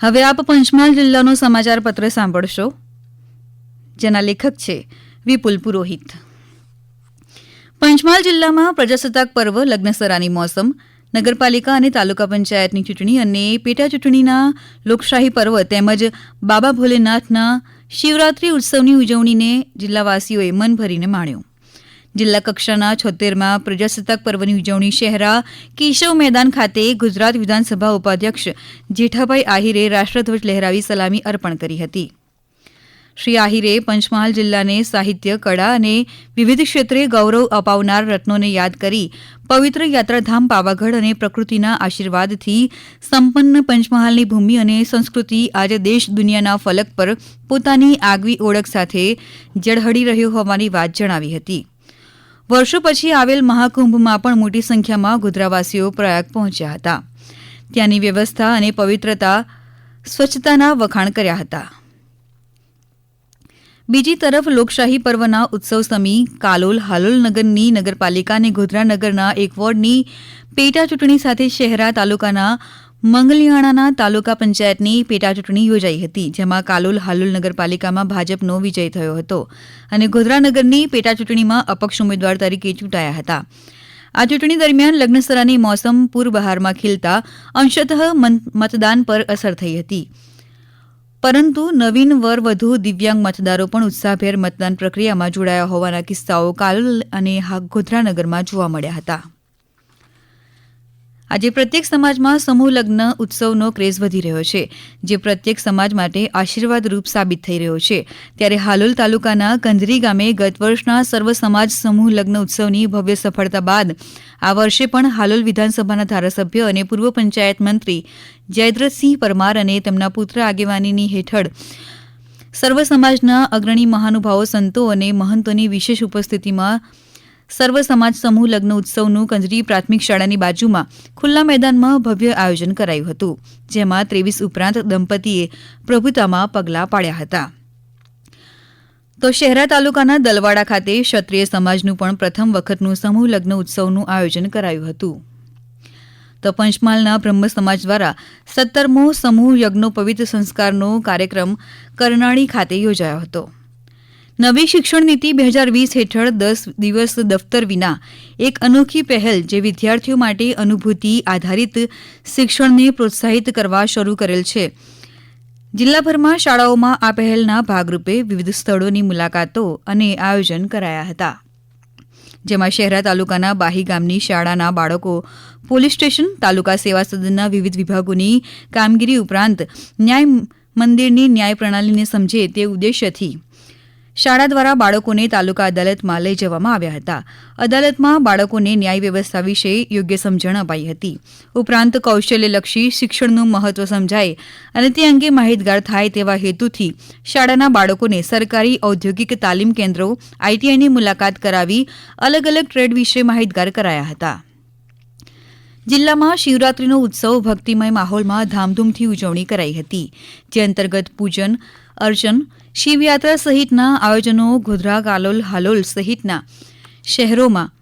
હવે આપ પંચમહાલ જિલ્લાનો સમાચાર પત્ર સાંભળશો, જેના લેખક છે વિપુલ પુરોહિત. પંચમહાલ જિલ્લામાં પ્રજાસત્તાક પર્વ, લગ્નસરાની મોસમ, નગરપાલિકા અને તાલુકા પંચાયતની ચૂંટણી અને પેટા ચૂંટણીના લોકશાહી પર્વ તેમજ બાબા ભોલેનાથના શિવરાત્રી ઉત્સવની ઉજવણીને જિલ્લાવાસીઓએ મન ભરીને માણ્યો. જિલ્લા કક્ષાના છોતેરમાં પ્રજાસત્તાક પર્વની ઉજવણી શહેરા કેશવ મેદાન ખાતે ગુજરાત વિધાનસભા ઉપાધ્યક્ષ જેઠાભાઈ આહિરે રાષ્ટ્રધ્વજ લહેરાવી સલામી અર્પણ કરી હતી. શ્રી આહિરે પંચમહાલ જિલ્લાને સાહિત્ય, કળા અને વિવિધ ક્ષેત્રે ગૌરવ અપાવનાર રત્નોને યાદ કરી પવિત્ર યાત્રાધામ પાવાગઢ અને પ્રકૃતિના આશીર્વાદથી સંપન્ન પંચમહાલની ભૂમિ અને સંસ્કૃતિ આજે દેશ દુનિયાના ફલક પર પોતાની આગવી ઓળખ સાથે ઝળહળી રહ્યો હોવાની વાત જણાવી હતી. વર્ષો પછી આવેલ મહાકુંભમાં પણ મોટી સંખ્યામાં ગોધરાવાસીઓ પ્રયાગ પહોંચ્યા હતા. ત્યાંની વ્યવસ્થા અને પવિત્રતા સ્વચ્છતાના વખાણ કર્યા હતા. બીજી તરફ લોકશાહી પર્વના ઉત્સવ સમી કાલોલ હાલોલ નગરની નગરપાલિકા અને ગોધરા નગરના એક વોર્ડની પેટા ચૂંટણી સાથે શહેરા તાલુકાના મંગલિયાણાના તાલુકા પંચાયતની પેટા ચૂંટણી યોજાઈ હતી, જેમાં કાલોલ હાલોલ નગરપાલિકામાં ભાજપનો વિજય થયો હતો અને ગોધરા નગરની પેટા ચૂંટણીમાં અપક્ષ ઉમેદવાર તરીકે ચૂંટાયા હતા. આ ચૂંટણી દરમિયાન લગ્નસરાની મોસમ પૂરબહારમાં ખીલતા અંશતઃ મતદાન પર અસર થઈ હતી. પરંતુ નવીન વર વધુ દિવ્યાંગ મતદારો પણ ઉત્સાહભેર મતદાન પ્રક્રિયામાં જોડાયા હોવાના કિસ્સાઓ કાલોલ અને ગોધરાનગરમાં જોવા મળ્યા હતા. આજે પ્રત્યેક સમાજમાં સમૂહ લગ્ન, ઉત્સવનો ક્રેઝ વધી રહ્યો છે, જે પ્રત્યેક સમાજ માટે આશીર્વાદરૂપ સાબિત થઈ રહ્યો છે. ત્યારે હાલોલ તાલુકાના કંધરી ગામે ગત વર્ષના સર્વ સમાજ સમૂહ લગ્ન ઉત્સવની ભવ્ય સફળતા બાદ આ વર્ષે પણ હાલોલ વિધાનસભાના ધારાસભ્ય અને પૂર્વ પંચાયત મંત્રી જયદ્રથસિંહ પરમાર અને તેમના પુત્ર આગેવાનીની હેઠળ સર્વ સમાજના અગ્રણી મહાનુભાવો, સંતો અને મહંતોની વિશેષ ઉપસ્થિતિમાં સર્વ સમાજ સમૂહ લગ્ન ઉત્સવનું કંજરી પ્રાથમિક શાળાની બાજુમાં ખુલ્લા મેદાનમાં ભવ્ય આયોજન કરાયું હતું, જેમાં ત્રેવીસ ઉપરાંત દંપતીએ પ્રભુતામાં પગલાં પાડ્યા હતા. તો શહેરા તાલુકાના દલવાડા ખાતે ક્ષત્રિય સમાજનું પણ પ્રથમ વખતનું સમૂહ લગ્ન ઉત્સવનું આયોજન કરાયું હતું. તો પંચમહાલના બ્રહ્મ સમાજ દ્વારા સત્તરમો સમૂહ યજ્ઞોપવિત સંસ્કારનો કાર્યક્રમ કરનાળી ખાતે યોજાયો હતો. નવી શિક્ષણ નીતિ બે હજાર વીસ હેઠળ દસ દિવસ દફતર વિના એક અનોખી પહેલ જે વિદ્યાર્થીઓ માટે અનુભૂતિ આધારિત શિક્ષણને પ્રોત્સાહિત કરવા શરૂ કરેલ છે. જિલ્લાભરમાં શાળાઓમાં આ પહેલના ભાગરૂપે વિવિધ સ્થળોની મુલાકાતો અને આયોજન કરાયા હતા. જેમાં શહેરા તાલુકાના બાહી ગામની શાળાના બાળકો, પોલીસ સ્ટેશન, તાલુકા સેવા સદનના વિવિધ વિભાગોની કામગીરી ઉપરાંત ન્યાય મંદિરની ન્યાય પ્રણાલીને સમજે તે ઉદ્દેશ્યથી શાળા દ્વારા બાળકોને તાલુકા અદાલતમાં લઈ જવામાં આવ્યા હતા. અદાલતમાં બાળકોને ન્યાય વ્યવસ્થા વિશે યોગ્ય સમજણ અપાઈ હતી. ઉપરાંત કૌશલ્યલક્ષી શિક્ષણનું મહત્વ સમજાય અને તે અંગે માહિતગાર થાય તેવા હેતુથી શાળાના બાળકોને સરકારી ઔદ્યોગિક તાલીમ કેન્દ્રો, આઈટીઆઈની મુલાકાત કરાવી અલગ અલગ ટ્રેડ વિશે માહિતગાર કરાયા હતા. જિલ્લામાં શિવરાત્રીનો ઉત્સવ ભક્તિમય માહોલમાં ધામધૂમથી ઉજવણી કરાઈ હતી. જે અંતર્ગત પૂજન અર્ચન શિવયાત્રા સહિતના આયોજનો ગોધરા કાલોલ હાલોલ સહિતના શહેરોમાં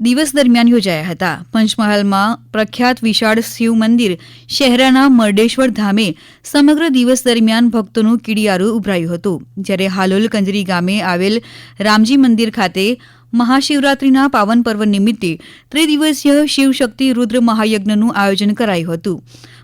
દિવસ દરમિયાન યોજાયા હતા. પંચમહાલમાં પ્રખ્યાત વિશાળ શિવ મંદિર શહેરાના મરડેશ્વર ધામે સમગ્ર દિવસ દરમિયાન ભક્તોનું કીડિયારું ઉભરાયું હતું. જ્યારે હાલોલ કંજરી ગામે આવેલ રામજી મંદિર ખાતે મહાશિવરાત્રીના પાવન પર્વ નિમિત્તે ત્રિદિવસીય શિવશક્તિ રુદ્ર મહાયજ્ઞનું આયોજન કરાયું હતું.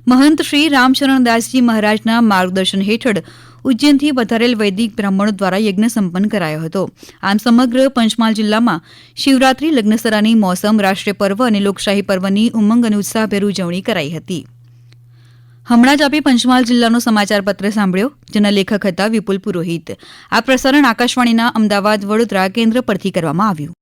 મહંત શ્રી રામશરણદાસજી મહારાજના માર્ગદર્શન હેઠળ ઉજ્જૈનથી પધારેલ વૈદિક બ્રાહ્મણો દ્વારા યજ્ઞ સંપન્ન કરાયો હતો. આમ સમગ્ર પંચમહાલ જિલ્લામાં શિવરાત્રી, લગ્નસરાની મોસમ, રાષ્ટ્રીય પર્વ અને લોકશાહી પર્વની ઉમંગ અને ઉત્સાહભેર ઉજવણી કરાઈ હતી. હમણાં જ આપે પંચમહાલ જિલ્લાનો સમાચારપત્ર સાંભળ્યો, જેના લેખક હતા વિપુલ પુરોહિત. આ પ્રસારણ આકાશવાણીના અમદાવાદ વડોદરા કેન્દ્ર પરથી કરવામાં આવ્યું.